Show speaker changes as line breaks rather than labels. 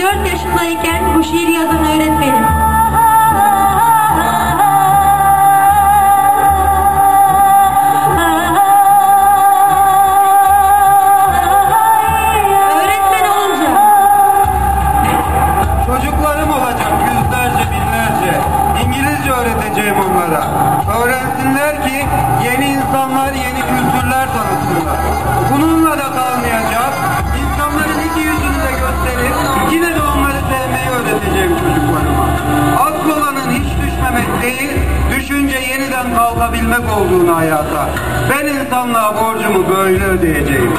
4 yaşındayken bu şiiri yazan öğretmenim. Öğretmen olunca.
Çocuklarım olacak yüzlerce binlerce. İngilizce öğreteceğim onlara. Öğrensinler ki yeni insanlar yeni kültürler tanır. Değil, düşünce yeniden kalkabilmek olduğunu hayata. Ben insanlığa borcumu böyle ödeyeceğim.